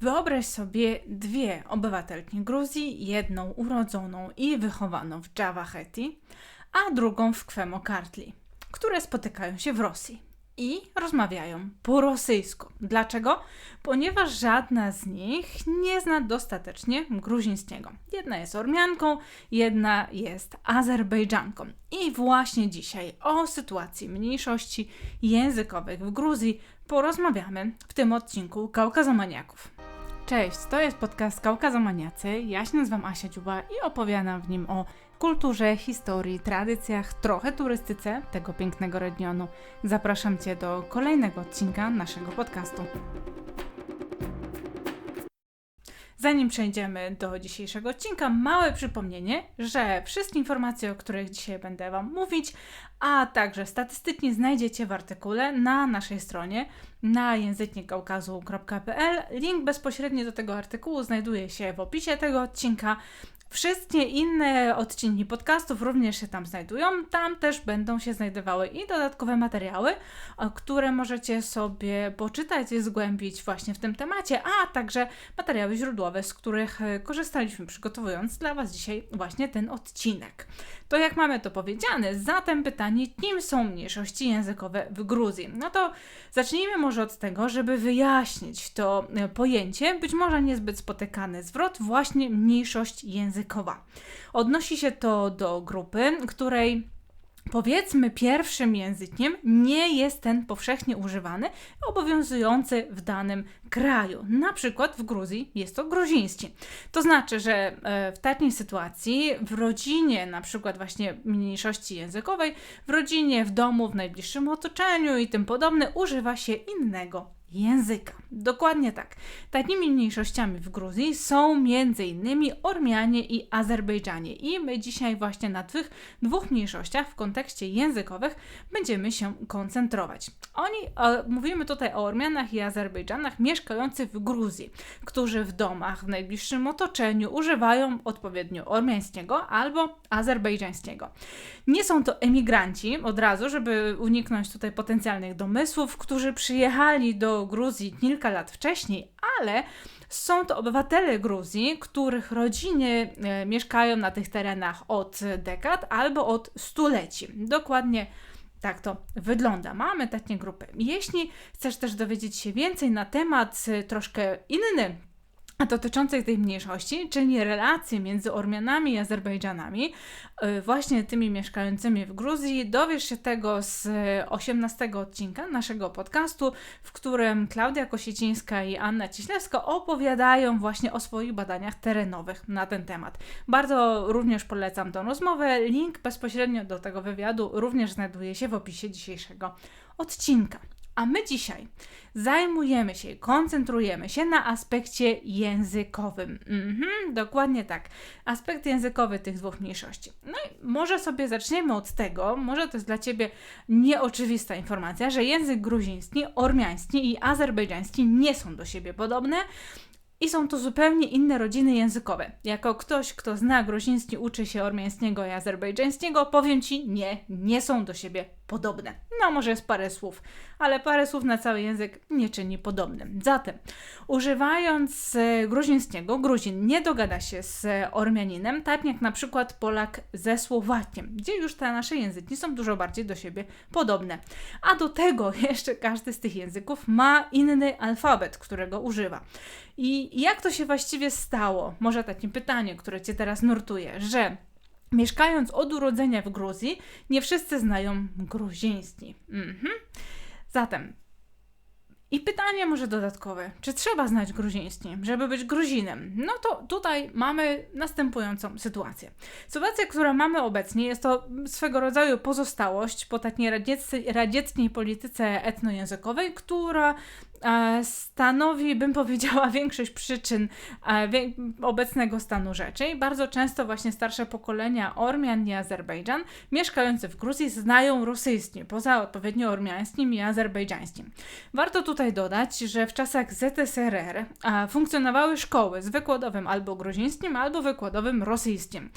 Wyobraź sobie dwie obywatelki Gruzji, jedną urodzoną i wychowaną w Javaheti, a drugą w Kwemokartli, które spotykają się w Rosji i rozmawiają po rosyjsku. Dlaczego? Ponieważ żadna z nich nie zna dostatecznie gruzińskiego. Jedna jest Ormianką, jedna jest Azerbejdżanką. I właśnie dzisiaj o sytuacji mniejszości językowych w Gruzji porozmawiamy w tym odcinku Kaukazomaniaków. Cześć, to jest podcast Kaukazomaniacy. Ja się nazywam Asia Dziuba i opowiadam w nim o kulturze, historii, tradycjach, trochę turystyce tego pięknego regionu. Zapraszam Cię do kolejnego odcinka naszego podcastu. Zanim przejdziemy do dzisiejszego odcinka, małe przypomnienie, że wszystkie informacje, o których dzisiaj będę Wam mówić, a także statystycznie znajdziecie w artykule na naszej stronie na językniekaukazu.pl. Link bezpośredni do tego artykułu znajduje się w opisie tego odcinka. Wszystkie inne odcinki podcastów również się tam znajdują. Tam też będą się znajdowały i dodatkowe materiały, które możecie sobie poczytać i zgłębić właśnie w tym temacie, a także materiały źródłowe, z których e, korzystaliśmy przygotowując dla Was dzisiaj właśnie ten odcinek. To jak mamy to powiedziane, zatem pytanie, kim są mniejszości językowe w Gruzji? No to zacznijmy może od tego, żeby wyjaśnić to e, pojęcie, być może niezbyt spotykany zwrot, właśnie mniejszość językowa. Odnosi się to do grupy, której Powiedzmy, pierwszym językiem nie jest ten powszechnie używany, obowiązujący w danym kraju. Na przykład w Gruzji jest to gruziński. To znaczy, że e, w takiej sytuacji w rodzinie, na przykład właśnie mniejszości językowej, w rodzinie, w domu, w najbliższym otoczeniu i tym podobne, używa się innego języka. Dokładnie tak. Takimi mniejszościami w Gruzji są m.in. Ormianie i Azerbejdżanie. I my dzisiaj właśnie na tych dwóch mniejszościach w kontekście językowych będziemy się koncentrować. Oni, e, mówimy tutaj o Ormianach i Azerbejdżanach mieszkających w Gruzji, którzy w domach w najbliższym otoczeniu używają odpowiednio ormiańskiego albo azerbejdżańskiego. Nie są to emigranci, od razu, żeby uniknąć tutaj potencjalnych domysłów, którzy przyjechali do Gruzji kilka lat wcześniej, ale są to obywatele Gruzji, których rodziny e, mieszkają na tych terenach od dekad albo od stuleci. Dokładnie tak to wygląda. Mamy takie grupy. Jeśli chcesz też dowiedzieć się więcej na temat e, troszkę inny dotyczących tej mniejszości, czyli relacje między Ormianami i Azerbejdżanami, y, właśnie tymi mieszkającymi w Gruzji. Dowiesz się tego z 18 odcinka naszego podcastu, w którym Klaudia Kosiecińska i Anna Ciślewska opowiadają właśnie o swoich badaniach terenowych na ten temat. Bardzo również polecam tą rozmowę. Link bezpośrednio do tego wywiadu również znajduje się w opisie dzisiejszego odcinka. A my dzisiaj zajmujemy się, koncentrujemy się na aspekcie językowym. Mhm, dokładnie tak. Aspekt językowy tych dwóch mniejszości. No i może sobie zaczniemy od tego, może to jest dla Ciebie nieoczywista informacja, że język gruziński, ormiański i azerbejdżański nie są do siebie podobne. I są to zupełnie inne rodziny językowe. Jako ktoś, kto zna gruziński, uczy się ormiańskiego i azerbejdżańskiego, powiem Ci, nie, nie są do siebie podobne. No, może jest parę słów, ale parę słów na cały język nie czyni podobnym. Zatem, używając e, gruzińskiego, Gruzin nie dogada się z Ormianinem, tak jak na przykład Polak ze Słowakiem, gdzie już te nasze języki są dużo bardziej do siebie podobne. A do tego jeszcze każdy z tych języków ma inny alfabet, którego używa. I jak to się właściwie stało? Może takie pytanie, które Cię teraz nurtuje, że Mieszkając od urodzenia w Gruzji, nie wszyscy znają gruziński. Mhm. Zatem, i pytanie może dodatkowe, czy trzeba znać gruziński, żeby być Gruzinem? No to tutaj mamy następującą sytuację. Sytuacja, którą mamy obecnie, jest to swego rodzaju pozostałość po takiej radzieckiej polityce etnojęzykowej, która stanowi, bym powiedziała, większość przyczyn e, obecnego stanu rzeczy. Bardzo często właśnie starsze pokolenia Ormian i Azerbejdżan mieszkające w Gruzji znają rosyjski, poza odpowiednio ormiańskim i azerbejdżańskim. Warto tutaj dodać, że w czasach ZSRR e, funkcjonowały szkoły z wykładowym albo gruzińskim, albo wykładowym rosyjskim.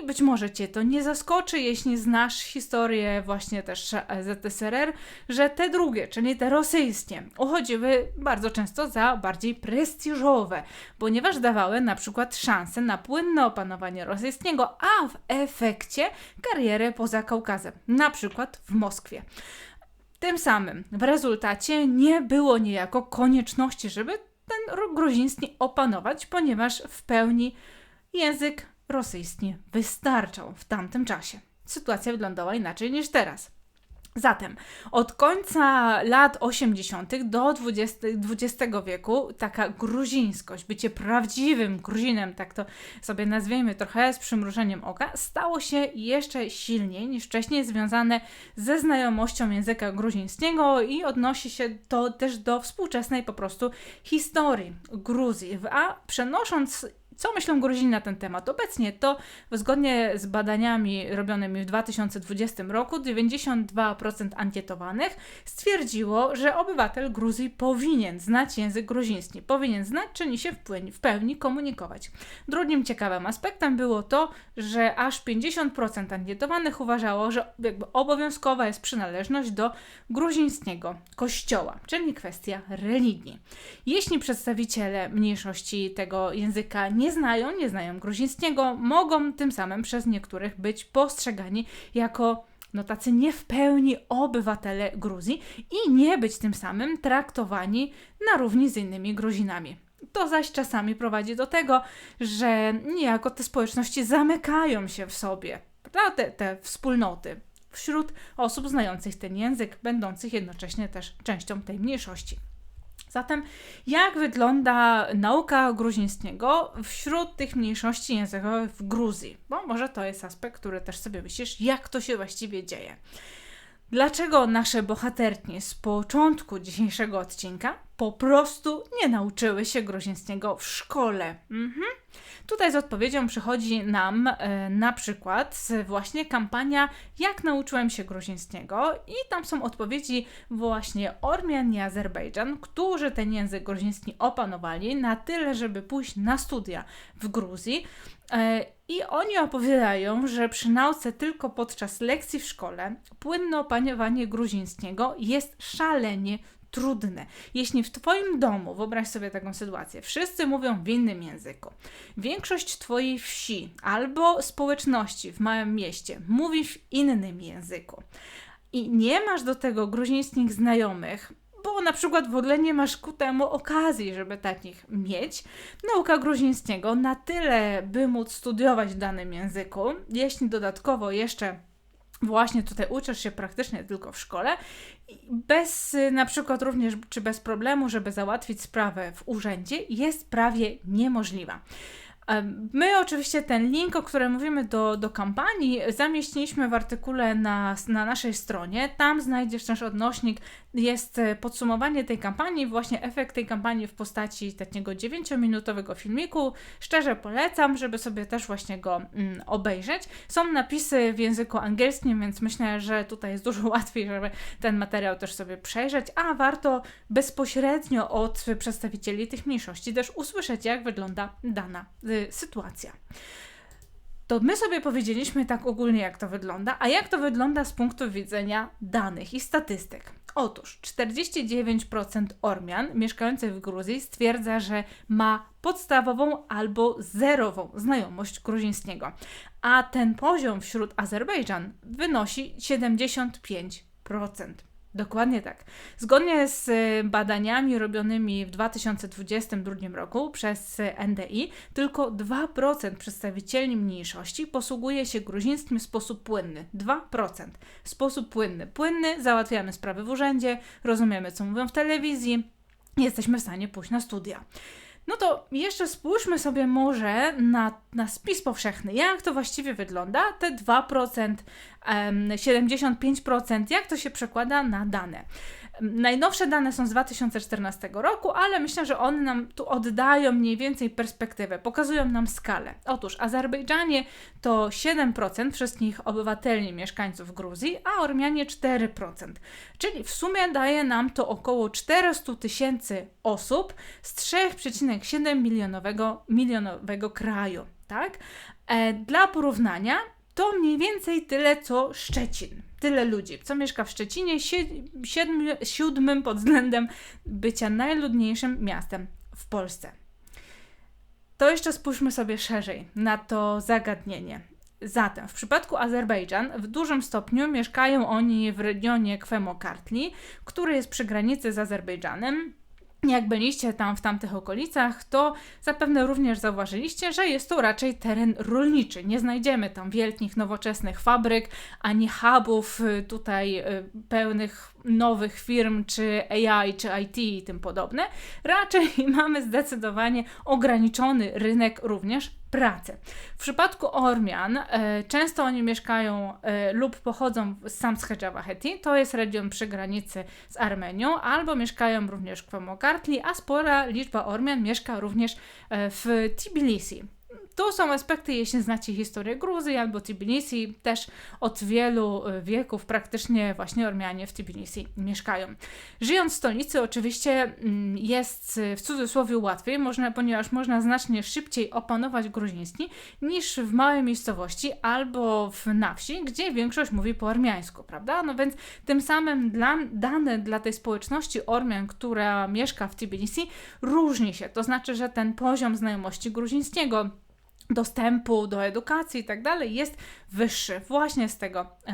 I być może Cię to nie zaskoczy, jeśli znasz historię właśnie też ZSRR, że te drugie, czyli te rosyjskie, uchodziły bardzo często za bardziej prestiżowe, ponieważ dawały na przykład szansę na płynne opanowanie rosyjskiego, a w efekcie karierę poza Kaukazem, na przykład w Moskwie. Tym samym w rezultacie nie było niejako konieczności, żeby ten gruziński opanować, ponieważ w pełni język rosyjski wystarczał w tamtym czasie. Sytuacja wyglądała inaczej niż teraz. Zatem od końca lat 80. do XX wieku taka gruzińskość, bycie prawdziwym Gruzinem, tak to sobie nazwijmy trochę z przymrużeniem oka, stało się jeszcze silniej niż wcześniej związane ze znajomością języka gruzińskiego i odnosi się to też do współczesnej po prostu historii Gruzji. A przenosząc co myślą Gruzini na ten temat? Obecnie to zgodnie z badaniami robionymi w 2020 roku 92% ankietowanych stwierdziło, że obywatel Gruzji powinien znać język gruziński, powinien znać, czyni się w pełni komunikować. Drugim ciekawym aspektem było to, że aż 50% ankietowanych uważało, że jakby obowiązkowa jest przynależność do gruzińskiego kościoła, czyli kwestia religii. Jeśli przedstawiciele mniejszości tego języka nie znają, nie znają gruzińskiego, mogą tym samym przez niektórych być postrzegani jako no tacy nie w pełni obywatele Gruzji i nie być tym samym traktowani na równi z innymi Gruzinami. To zaś czasami prowadzi do tego, że niejako te społeczności zamykają się w sobie? Te, te wspólnoty wśród osób znających ten język, będących jednocześnie też częścią tej mniejszości. Zatem, jak wygląda nauka gruzińskiego wśród tych mniejszości językowych w Gruzji? Bo może to jest aspekt, który też sobie myślisz, jak to się właściwie dzieje. Dlaczego nasze bohaterki z początku dzisiejszego odcinka po prostu nie nauczyły się gruzińskiego w szkole? Mhm. Tutaj z odpowiedzią przychodzi nam e, na przykład właśnie kampania Jak nauczyłem się gruzińskiego i tam są odpowiedzi właśnie Ormian i Azerbejdżan, którzy ten język gruziński opanowali na tyle, żeby pójść na studia w Gruzji. E, I oni opowiadają, że przy nauce tylko podczas lekcji w szkole płynne opanowanie gruzińskiego jest szalenie trudne. Jeśli w Twoim domu, wyobraź sobie taką sytuację, wszyscy mówią w innym języku, większość Twojej wsi albo społeczności w małym mieście mówi w innym języku i nie masz do tego gruzińskich znajomych, bo na przykład w ogóle nie masz ku temu okazji, żeby takich mieć. Nauka gruzińskiego na tyle, by móc studiować w danym języku, jeśli dodatkowo jeszcze właśnie tutaj uczysz się praktycznie tylko w szkole, bez na przykład również czy bez problemu, żeby załatwić sprawę w urzędzie, jest prawie niemożliwa. My oczywiście ten link, o którym mówimy do, do kampanii, zamieściliśmy w artykule na, na naszej stronie. Tam znajdziesz też odnośnik, jest e, podsumowanie tej kampanii, właśnie efekt tej kampanii w postaci takiego 9-minutowego filmiku. Szczerze polecam, żeby sobie też właśnie go mm, obejrzeć. Są napisy w języku angielskim, więc myślę, że tutaj jest dużo łatwiej, żeby ten materiał też sobie przejrzeć, a warto bezpośrednio od przedstawicieli tych mniejszości też usłyszeć, jak wygląda dana y, sytuacja. To my sobie powiedzieliśmy tak ogólnie, jak to wygląda, a jak to wygląda z punktu widzenia danych i statystyk. Otóż 49% Ormian mieszkających w Gruzji stwierdza, że ma podstawową albo zerową znajomość gruzińskiego, a ten poziom wśród Azerbejdżan wynosi 75%. Dokładnie tak. Zgodnie z y, badaniami robionymi w 2022 roku przez NDI, tylko 2% przedstawicieli mniejszości posługuje się gruzińskim w sposób płynny. 2%. Sposób płynny. Płynny, załatwiamy sprawy w urzędzie, rozumiemy, co mówią w telewizji, jesteśmy w stanie pójść na studia. No to jeszcze spójrzmy sobie może na, na spis powszechny. Jak to właściwie wygląda? Te 2%, 75%, jak to się przekłada na dane? Najnowsze dane są z 2014 roku, ale myślę, że one nam tu oddają mniej więcej perspektywę, pokazują nam skalę. Otóż Azerbejdżanie to 7% wszystkich obywateli mieszkańców Gruzji, a Ormianie 4%. Czyli w sumie daje nam to około 400 tysięcy osób z 3,7 milionowego, milionowego kraju. Tak? E, dla porównania to mniej więcej tyle co Szczecin tyle ludzi, co mieszka w Szczecinie, siedmi, siódmym pod względem bycia najludniejszym miastem w Polsce. To jeszcze spójrzmy sobie szerzej na to zagadnienie. Zatem w przypadku Azerbejdżan w dużym stopniu mieszkają oni w regionie Kwemokartli, który jest przy granicy z Azerbejdżanem jak byliście tam w tamtych okolicach, to zapewne również zauważyliście, że jest to raczej teren rolniczy. Nie znajdziemy tam wielkich, nowoczesnych fabryk, ani hubów y, tutaj y, pełnych nowych firm, czy AI, czy IT i tym podobne. Raczej mamy zdecydowanie ograniczony rynek również pracy. W przypadku Ormian e, często oni mieszkają e, lub pochodzą z Samschedżawa Heti, to jest region przy granicy z Armenią, albo mieszkają również w Kwemokartli, a spora liczba Ormian mieszka również e, w Tbilisi. To są aspekty, jeśli znacie historię Gruzji albo Tbilisi, też od wielu y, wieków praktycznie właśnie Ormianie w Tbilisi mieszkają. Żyjąc w stolicy oczywiście mm, jest y, w cudzysłowie łatwiej, można, ponieważ można znacznie szybciej opanować gruziński niż w małej miejscowości albo w na wsi, gdzie większość mówi po ormiańsku, prawda? No więc tym samym dla, dane dla tej społeczności Ormian, która mieszka w Tbilisi różni się. To znaczy, że ten poziom znajomości gruzińskiego dostępu do edukacji i tak dalej jest wyższy właśnie z tego e,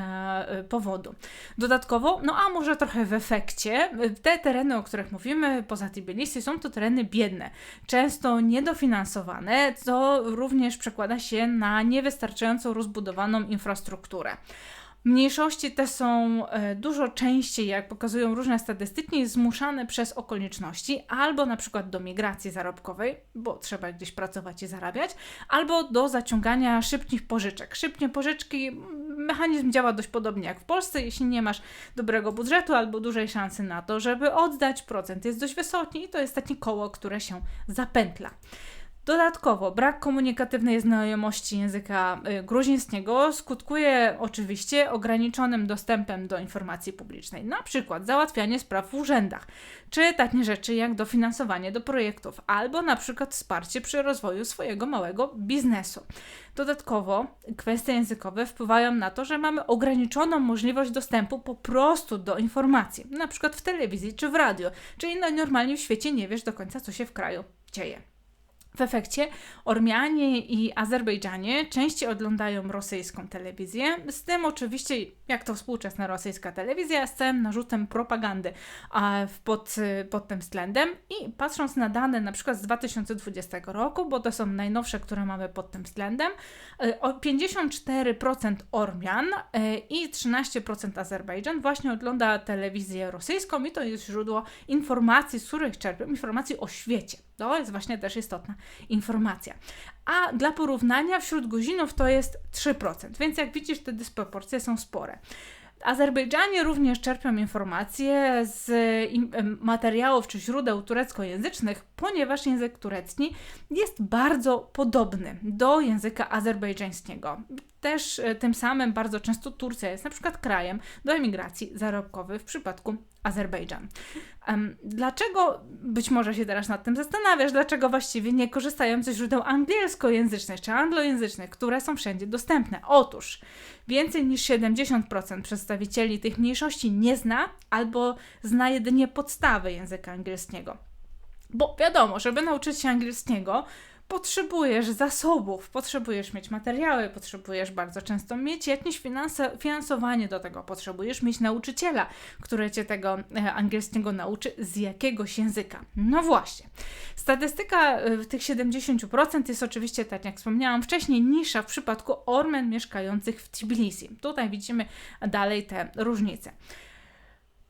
e, powodu. Dodatkowo, no a może trochę w efekcie, te tereny, o których mówimy poza Tbilisi są to tereny biedne, często niedofinansowane, co również przekłada się na niewystarczająco rozbudowaną infrastrukturę. Mniejszości te są e, dużo częściej, jak pokazują różne statystyki, zmuszane przez okoliczności, albo na przykład do migracji zarobkowej, bo trzeba gdzieś pracować i zarabiać, albo do zaciągania szybkich pożyczek. Szybkie pożyczki, mechanizm działa dość podobnie jak w Polsce, jeśli nie masz dobrego budżetu albo dużej szansy na to, żeby oddać, procent jest dość wysoki i to jest takie koło, które się zapętla. Dodatkowo brak komunikatywnej znajomości języka y, gruzińskiego skutkuje oczywiście ograniczonym dostępem do informacji publicznej, na przykład załatwianie spraw w urzędach, czy takie rzeczy jak dofinansowanie do projektów, albo na przykład wsparcie przy rozwoju swojego małego biznesu. Dodatkowo kwestie językowe wpływają na to, że mamy ograniczoną możliwość dostępu po prostu do informacji, na przykład w telewizji czy w radio, czyli normalnie w świecie nie wiesz do końca, co się w kraju dzieje. W efekcie Ormianie i Azerbejdżanie częściej oglądają rosyjską telewizję, z tym oczywiście, jak to współczesna rosyjska telewizja, z całym narzutem propagandy pod, pod tym względem. I patrząc na dane na przykład z 2020 roku, bo to są najnowsze, które mamy pod tym względem, 54% e, Ormian e, i 13% Azerbejdżan właśnie ogląda telewizję rosyjską i to jest źródło informacji, z których czerpią informacji o świecie. To jest właśnie też istotna informacja. A dla porównania wśród Gruzinów to jest 3%, więc jak widzisz, te dysproporcje są spore. Azerbejdżanie również czerpią informacje z materiałów czy źródeł tureckojęzycznych, ponieważ język turecki jest bardzo podobny do języka azerbejdżańskiego. Też e, tym samym bardzo często Turcja jest na przykład krajem do emigracji zarobkowej w przypadku Azerbejdżan. Dlaczego, być może się teraz nad tym zastanawiasz, dlaczego właściwie nie korzystają ze źródeł angielskojęzycznych czy anglojęzycznych, które są wszędzie dostępne? Otóż więcej niż 70% przedstawicieli tych mniejszości nie zna albo zna jedynie podstawy języka angielskiego. Bo wiadomo, żeby nauczyć się angielskiego, potrzebujesz zasobów, potrzebujesz mieć materiały, potrzebujesz bardzo często mieć jakieś finansowanie do tego, potrzebujesz mieć nauczyciela, który cię tego e, angielskiego nauczy z jakiegoś języka. No właśnie. Statystyka e, tych 70% jest oczywiście, tak jak wspomniałam wcześniej, niższa w przypadku Ormen mieszkających w Tbilisi. Tutaj widzimy dalej te różnice.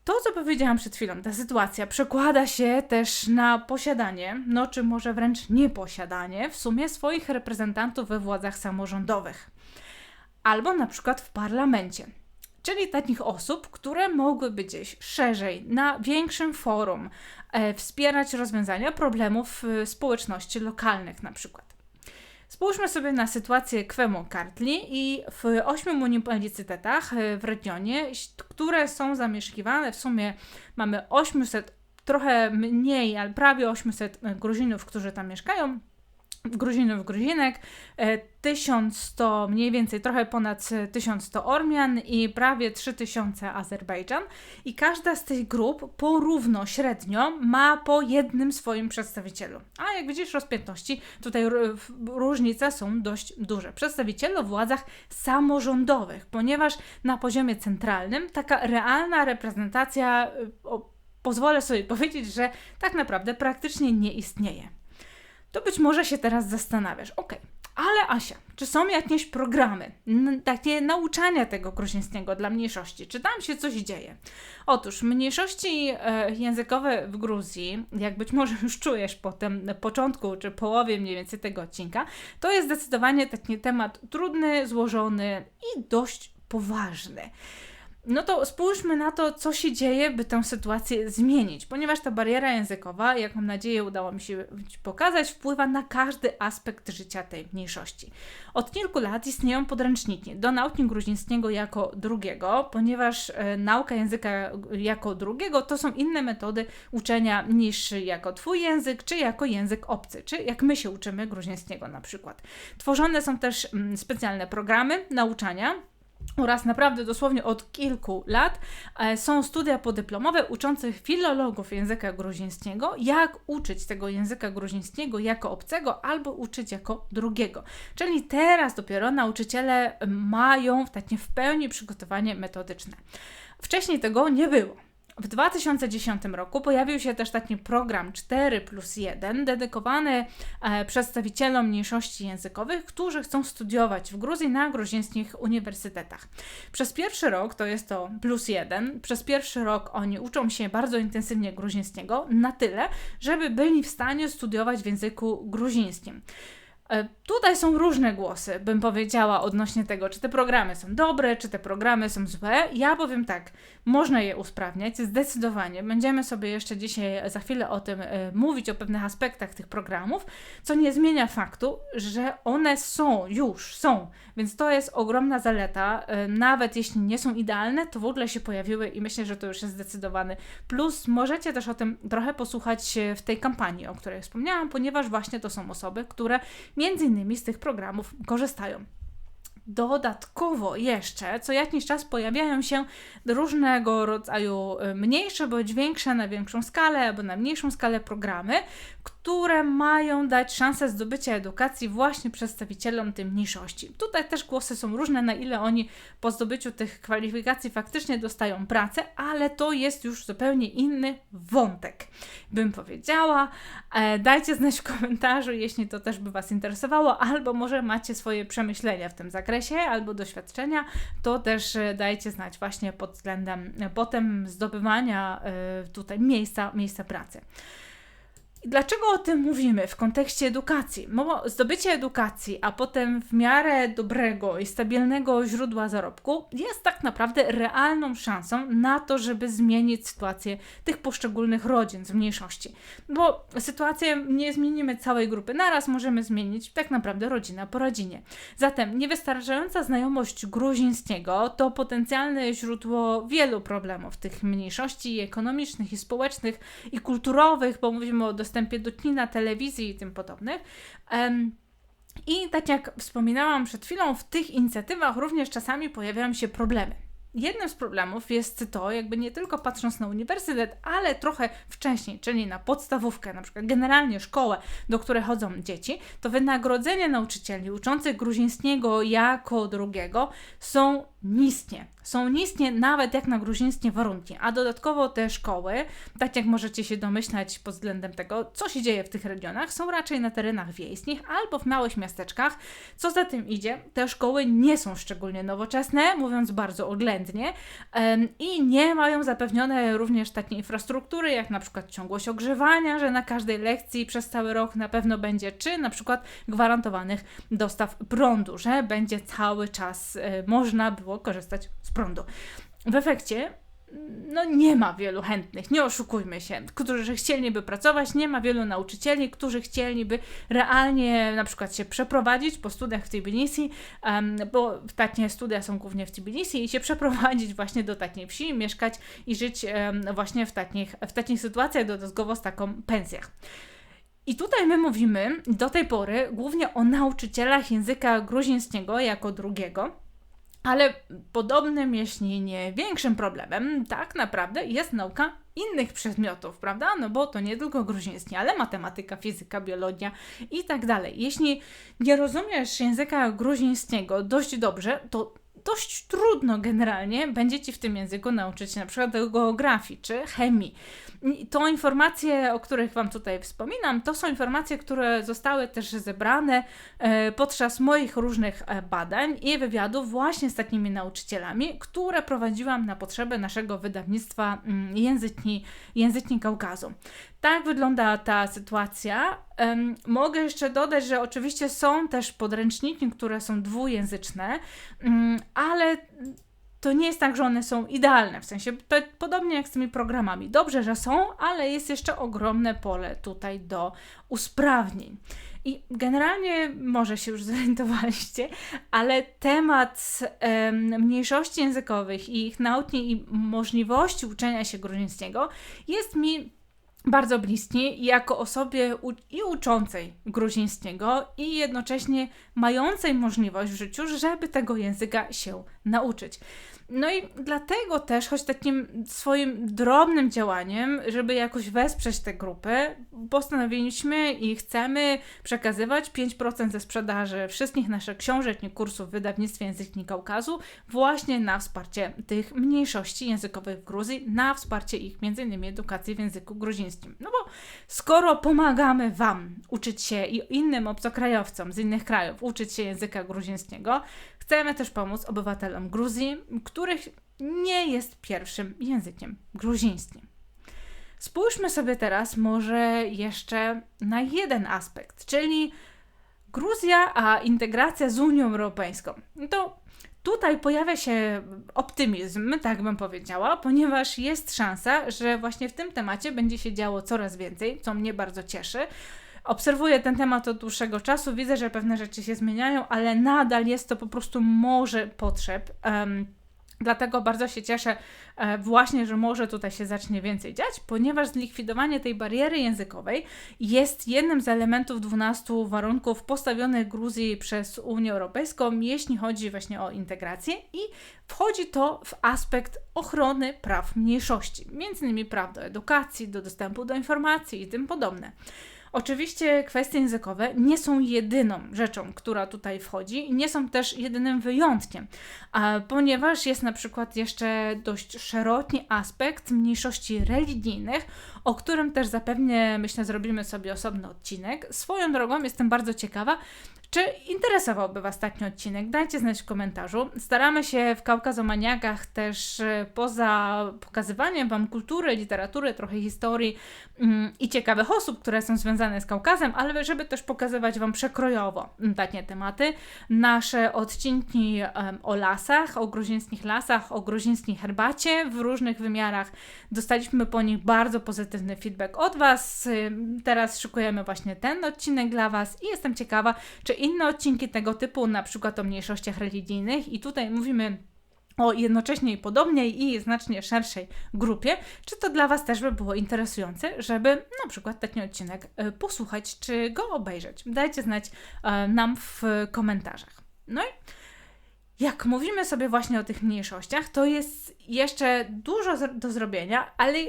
To, co powiedziałam przed chwilą, ta sytuacja przekłada się też na posiadanie, no czy może wręcz nieposiadanie w sumie swoich reprezentantów we władzach samorządowych. Albo na przykład w parlamencie. Czyli takich osób, które mogłyby gdzieś szerzej, na większym forum e, wspierać rozwiązania problemów e, społeczności lokalnych na przykład. Spójrzmy sobie na sytuację Kwemo Kartli i w ośmiu municipalitetach e, w regionie, które są zamieszkiwane, w sumie mamy 800, trochę mniej, ale prawie 800 e, Gruzinów, którzy tam mieszkają. Gruzinów, Gruzinek, 1100, mniej więcej trochę ponad 1100 Ormian i prawie 3000 Azerbejdżan. I każda z tych grup porówno, średnio ma po jednym swoim przedstawicielu. A jak widzisz, rozpiętności, tutaj różnice są dość duże. Przedstawiciele o władzach samorządowych, ponieważ na poziomie centralnym taka realna reprezentacja, o, pozwolę sobie powiedzieć, że tak naprawdę praktycznie nie istnieje to być może się teraz zastanawiasz, ok, ale Asia, czy są jakieś programy, takie nauczania tego gruzińskiego dla mniejszości? Czy tam się coś dzieje? Otóż mniejszości e, językowe w Gruzji, jak być może już czujesz po tym początku czy połowie mniej więcej tego odcinka, to jest zdecydowanie taki temat trudny, złożony i dość poważny. No to spójrzmy na to, co się dzieje, by tę sytuację zmienić, ponieważ ta bariera językowa, jak mam nadzieję udało mi się pokazać, wpływa na każdy aspekt życia tej mniejszości. Od kilku lat istnieją podręczniki do nauki gruzińskiego jako drugiego, ponieważ e, nauka języka jako drugiego to są inne metody uczenia niż jako twój język, czy jako język obcy, czy jak my się uczymy gruzińskiego na przykład. Tworzone są też mm, specjalne programy nauczania, oraz naprawdę dosłownie od kilku lat e, są studia podyplomowe uczących filologów języka gruzińskiego, jak uczyć tego języka gruzińskiego jako obcego albo uczyć jako drugiego. Czyli teraz dopiero nauczyciele mają takie w pełni przygotowanie metodyczne. Wcześniej tego nie było. W 2010 roku pojawił się też taki program 4 plus 1 dedykowany e, przedstawicielom mniejszości językowych, którzy chcą studiować w Gruzji na gruzińskich uniwersytetach. Przez pierwszy rok, to jest to plus 1, przez pierwszy rok oni uczą się bardzo intensywnie gruzińskiego na tyle, żeby byli w stanie studiować w języku gruzińskim. E, tutaj są różne głosy, bym powiedziała, odnośnie tego, czy te programy są dobre, czy te programy są złe. Ja powiem tak, można je usprawniać, zdecydowanie. Będziemy sobie jeszcze dzisiaj, za chwilę o tym y, mówić, o pewnych aspektach tych programów, co nie zmienia faktu, że one są, już są. Więc to jest ogromna zaleta. Nawet jeśli nie są idealne, to w ogóle się pojawiły i myślę, że to już jest zdecydowany plus. Możecie też o tym trochę posłuchać w tej kampanii, o której wspomniałam, ponieważ właśnie to są osoby, które między innymi z tych programów korzystają. Dodatkowo jeszcze co jakiś czas pojawiają się różnego rodzaju y, mniejsze bądź większe na większą skalę albo na mniejszą skalę programy, które mają dać szansę zdobycia edukacji właśnie przedstawicielom tej mniejszości. Tutaj też głosy są różne, na ile oni po zdobyciu tych kwalifikacji faktycznie dostają pracę, ale to jest już zupełnie inny wątek, bym powiedziała. E, dajcie znać w komentarzu, jeśli to też by Was interesowało, albo może macie swoje przemyślenia w tym zakresie, albo doświadczenia, to też e, dajcie znać właśnie pod względem e, potem zdobywania tutaj miejsca, miejsca pracy. Dlaczego o tym mówimy w kontekście edukacji? Bo zdobycie edukacji, a potem w miarę dobrego i stabilnego źródła zarobku jest tak naprawdę realną szansą na to, żeby zmienić sytuację tych poszczególnych rodzin z mniejszości. Bo sytuację nie zmienimy całej grupy naraz, możemy zmienić tak naprawdę rodzina po rodzinie. Zatem niewystarczająca znajomość gruzińskiego to potencjalne źródło wielu problemów tych mniejszości ekonomicznych i społecznych i kulturowych, bo mówimy o dostępie do kina, telewizji i tym podobnych. I tak jak wspominałam przed chwilą, w tych inicjatywach również czasami pojawiają się problemy. Jednym z problemów jest to, jakby nie tylko patrząc na uniwersytet, ale trochę wcześniej, czyli na podstawówkę, na przykład generalnie szkołę, do której chodzą dzieci, to wynagrodzenia nauczycieli uczących gruzińskiego jako drugiego są niskie są niskie nawet jak na gruzińskie warunki, a dodatkowo te szkoły, tak jak możecie się domyślać pod względem tego, co się dzieje w tych regionach, są raczej na terenach wiejskich albo w małych miasteczkach. Co za tym idzie, te szkoły nie są szczególnie nowoczesne, mówiąc bardzo oględnie, i nie mają zapewnione również takiej infrastruktury, jak na przykład ciągłość ogrzewania, że na każdej lekcji przez cały rok na pewno będzie, czy na przykład gwarantowanych dostaw prądu, że będzie cały czas e, można było korzystać z prądu. W efekcie no nie ma wielu chętnych, nie oszukujmy się, którzy chcieliby pracować, nie ma wielu nauczycieli, którzy chcieliby realnie na przykład się przeprowadzić po studiach w Tbilisi, bo takie studia są głównie w Tbilisi i się przeprowadzić właśnie do takiej wsi, mieszkać i żyć właśnie w takich, w takich sytuacjach, dodatkowo z taką pensjach. I tutaj my mówimy do tej pory głównie o nauczycielach języka gruzińskiego jako drugiego. Ale podobnym, jeśli nie większym problemem, tak naprawdę jest nauka innych przedmiotów, prawda? No bo to nie tylko gruziński, ale matematyka, fizyka, biologia i tak dalej. Jeśli nie rozumiesz języka gruzińskiego dość dobrze, to dość trudno generalnie będzie Ci w tym języku nauczyć się na przykład geografii czy chemii. To informacje, o których Wam tutaj wspominam, to są informacje, które zostały też zebrane e, podczas moich różnych e, badań i wywiadów właśnie z takimi nauczycielami, które prowadziłam na potrzeby naszego wydawnictwa mm, Języczni, Języczni Kaukazu. Tak wygląda ta sytuacja. Mogę jeszcze dodać, że oczywiście są też podręczniki, które są dwujęzyczne, um, ale to nie jest tak, że one są idealne. W sensie to, podobnie jak z tymi programami. Dobrze, że są, ale jest jeszcze ogromne pole tutaj do usprawnień. I generalnie, może się już zorientowaliście, ale temat mniejszości językowych i ich nauki i możliwości uczenia się gruzińskiego jest mi bardzo bliski jako osobie i uczącej gruzińskiego i jednocześnie mającej możliwość w życiu, żeby tego języka się nauczyć. No i dlatego też, choć takim swoim drobnym działaniem, żeby jakoś wesprzeć tę grupę, postanowiliśmy i chcemy przekazywać 5% ze sprzedaży wszystkich naszych książek i kursów w wydawnictwie Języki Kaukazu właśnie na wsparcie tych mniejszości językowych w Gruzji, na wsparcie ich m.in. edukacji w języku gruzińskim. No bo skoro pomagamy Wam uczyć się i innym obcokrajowcom z innych krajów uczyć się języka gruzińskiego, Chcemy też pomóc obywatelom Gruzji, których nie jest pierwszym językiem gruzińskim. Spójrzmy sobie teraz może jeszcze na jeden aspekt, czyli Gruzja a integracja z Unią Europejską. To tutaj pojawia się optymizm, tak bym powiedziała, ponieważ jest szansa, że właśnie w tym temacie będzie się działo coraz więcej, co mnie bardzo cieszy obserwuję ten temat od dłuższego czasu, widzę, że pewne rzeczy się zmieniają, ale nadal jest to po prostu morze potrzeb. Um, Dlatego bardzo się cieszę e, właśnie, że może tutaj się zacznie więcej dziać, ponieważ zlikwidowanie tej bariery językowej jest jednym z elementów 12 warunków postawionych Gruzji przez Unię Europejską, jeśli chodzi właśnie o integrację i wchodzi to w aspekt ochrony praw mniejszości, między innymi praw do edukacji, do dostępu do informacji i tym podobne. Oczywiście kwestie językowe nie są jedyną rzeczą, która tutaj wchodzi i nie są też jedynym wyjątkiem, ponieważ jest na przykład jeszcze dość szeroki aspekt mniejszości religijnych, o którym też zapewne, myślę, zrobimy sobie osobny odcinek. Swoją drogą jestem bardzo ciekawa, czy interesowałby Was taki odcinek? Dajcie znać w komentarzu. Staramy się w Kaukazomaniakach też e, poza pokazywaniem Wam kultury, literatury, trochę historii mm, i ciekawych osób, które są związane z Kaukazem, ale żeby też pokazywać Wam przekrojowo takie tematy. Nasze odcinki o lasach, o gruzińskich lasach, o gruzińskiej herbacie w różnych wymiarach. Dostaliśmy po nich bardzo pozytywny feedback od Was. Teraz szykujemy właśnie ten odcinek dla Was i jestem ciekawa, czy inne odcinki tego typu, na przykład o mniejszościach religijnych, i tutaj mówimy o jednocześnie i podobniej i znacznie szerszej grupie, czy to dla Was też by było interesujące, żeby na przykład taki odcinek e, posłuchać, czy go obejrzeć. Dajcie znać e, nam w komentarzach. No i jak mówimy sobie właśnie o tych mniejszościach, to jest jeszcze dużo do zrobienia, ale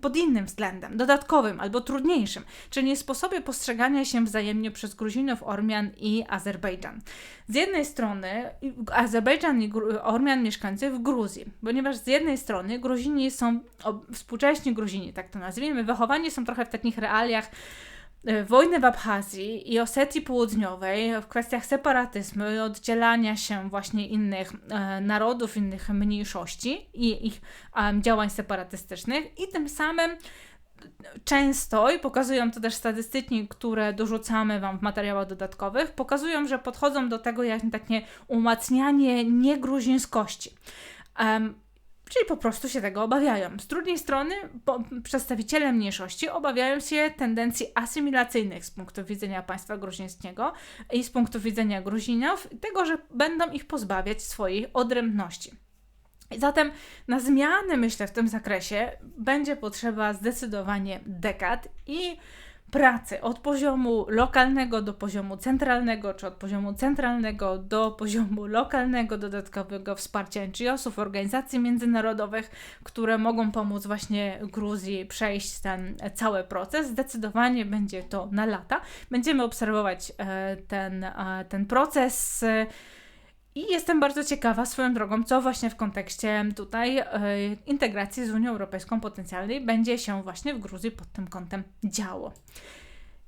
pod, innym względem, dodatkowym albo trudniejszym, czyli sposobie postrzegania się wzajemnie przez Gruzinów, Ormian i Azerbejdżan. Z jednej strony Azerbejdżan i Ormian mieszkańcy w Gruzji, ponieważ z jednej strony Gruzini są, współcześni Gruzini, tak to nazwijmy, wychowani są trochę w takich realiach wojny w Abchazji i Osetii Południowej w kwestiach separatyzmu i oddzielania się właśnie innych e, narodów, innych mniejszości i ich e, działań separatystycznych i tym samym często, i pokazują to też statystyki, które dorzucamy Wam w materiałach dodatkowych, pokazują, że podchodzą do tego jak takie umacnianie niegruzińskości. Czyli po prostu się tego obawiają. Z drugiej strony, przedstawiciele mniejszości obawiają się tendencji asymilacyjnych z punktu widzenia państwa gruzińskiego i z punktu widzenia Gruzinów, tego, że będą ich pozbawiać swojej odrębności. Zatem na zmiany, myślę, w tym zakresie będzie potrzeba zdecydowanie dekad i pracy od poziomu lokalnego do poziomu centralnego, czy od poziomu centralnego do poziomu lokalnego, dodatkowego wsparcia NGO-sów, organizacji międzynarodowych, które mogą pomóc właśnie Gruzji przejść ten cały proces. Zdecydowanie będzie to na lata. Będziemy obserwować e, ten, e, ten proces. I jestem bardzo ciekawa swoją drogą, co właśnie w kontekście tutaj e, integracji z Unią Europejską potencjalnej będzie się właśnie w Gruzji pod tym kątem działo.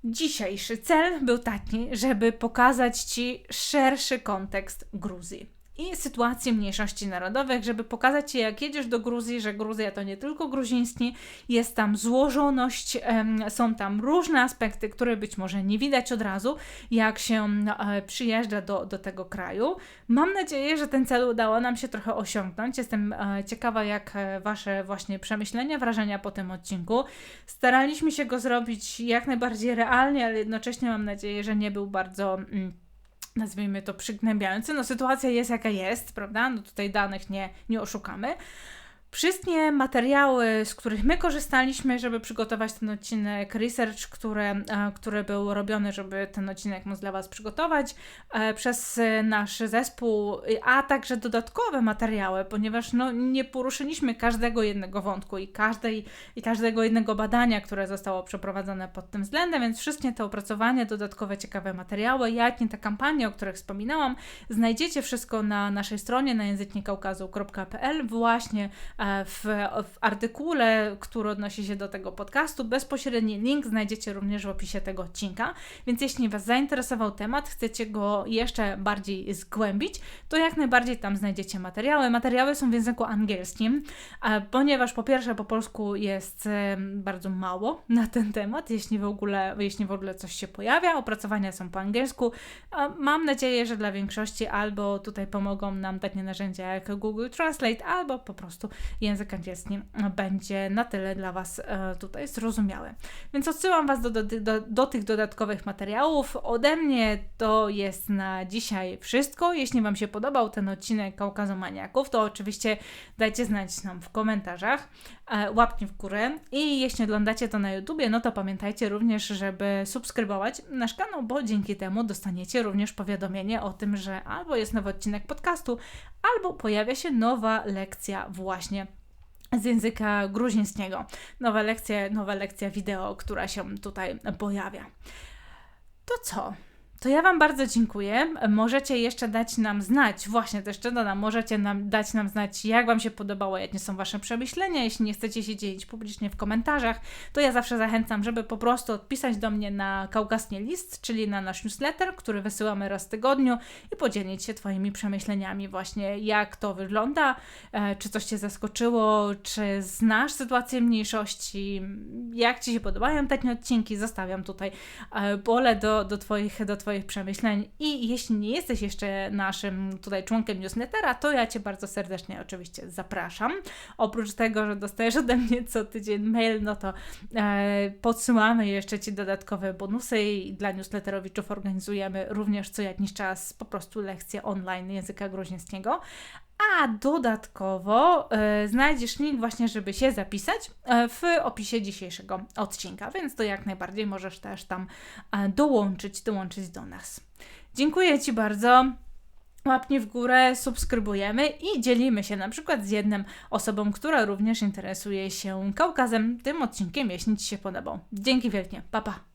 Dzisiejszy cel był taki, żeby pokazać Ci szerszy kontekst Gruzji i sytuacji mniejszości narodowych, żeby pokazać jak jedziesz do Gruzji, że Gruzja to nie tylko gruziński, jest tam złożoność, są tam różne aspekty, które być może nie widać od razu, jak się e, przyjeżdża do, do tego kraju. Mam nadzieję, że ten cel udało nam się trochę osiągnąć. Jestem e, ciekawa, jak e, Wasze właśnie przemyślenia, wrażenia po tym odcinku. Staraliśmy się go zrobić jak najbardziej realnie, ale jednocześnie mam nadzieję, że nie był bardzo. Mm, nazwijmy to przygnębiający. No sytuacja jest jaka jest, prawda? No tutaj danych nie, nie oszukamy. Wszystkie materiały, z których my korzystaliśmy, żeby przygotować ten odcinek, research, który, e, który był robiony, żeby ten odcinek móc dla Was przygotować e, przez nasz zespół, a także dodatkowe materiały, ponieważ no, nie poruszyliśmy każdego jednego wątku i, każdej, i każdego jednego badania, które zostało przeprowadzone pod tym względem, więc wszystkie te opracowania, dodatkowe ciekawe materiały, jak i te kampanie, o których wspominałam, znajdziecie wszystko na naszej stronie na języknikaukazu.pl właśnie E, w, w artykule, który odnosi się do tego podcastu. Bezpośredni link znajdziecie również w opisie tego odcinka. Więc jeśli Was zainteresował temat, chcecie go jeszcze bardziej zgłębić, to jak najbardziej tam znajdziecie materiały. Materiały są w języku angielskim, e, ponieważ po pierwsze po polsku jest bardzo mało na ten temat, jeśli w ogóle, jeśli w ogóle coś się pojawia. Opracowania są po angielsku. Mam nadzieję, że dla większości albo tutaj pomogą nam takie narzędzia jak Google Translate, albo po prostu język angielski będzie na tyle dla Was e, tutaj zrozumiały. Więc odsyłam Was do, do, do, do tych dodatkowych materiałów. Ode mnie to jest na dzisiaj wszystko. Jeśli Wam się podobał ten odcinek Kaukazomaniaków, to oczywiście dajcie znać nam w komentarzach, e, łapki w górę i jeśli oglądacie to na YouTubie, no to pamiętajcie również, żeby subskrybować nasz kanał, bo dzięki temu dostaniecie również powiadomienie o tym, że albo jest nowy odcinek podcastu, albo pojawia się nowa lekcja właśnie z języka gruzińskiego. Nowa lekcja, nowa lekcja wideo, która się tutaj pojawia. To co? To ja Wam bardzo dziękuję. Możecie jeszcze dać nam znać, właśnie też jeszcze dodam, możecie nam dać nam znać, jak Wam się podobało, jakie są Wasze przemyślenia. Jeśli nie chcecie się dzielić publicznie w komentarzach, to ja zawsze zachęcam, żeby po prostu odpisać do mnie na Kaukasnie List, czyli na nasz newsletter, który wysyłamy raz w tygodniu i podzielić się Twoimi przemyśleniami właśnie, jak to wygląda, e, czy coś Cię zaskoczyło, czy znasz sytuację mniejszości, jak Ci się podobają te odcinki, zostawiam tutaj e, pole do, do, twoich, do Twoich Twoich przemyśleń. I jeśli nie jesteś jeszcze naszym tutaj członkiem newslettera, to ja Cię bardzo serdecznie oczywiście zapraszam. Oprócz tego, że dostajesz ode mnie co tydzień mail, no to e, podsyłamy jeszcze Ci dodatkowe bonusy i dla newsletterowiczów organizujemy również co jakiś czas po prostu lekcje online języka gruzińskiego a dodatkowo y, znajdziesz link właśnie, żeby się zapisać y, w opisie dzisiejszego odcinka, więc to jak najbardziej możesz też tam y, dołączyć, dołączyć do nas. Dziękuję Ci bardzo. Łapnie w górę, subskrybujemy i dzielimy się na przykład z jedną osobą, która również interesuje się Kaukazem, tym odcinkiem, jeśli Ci się podobał. Dzięki wielkie, pa pa!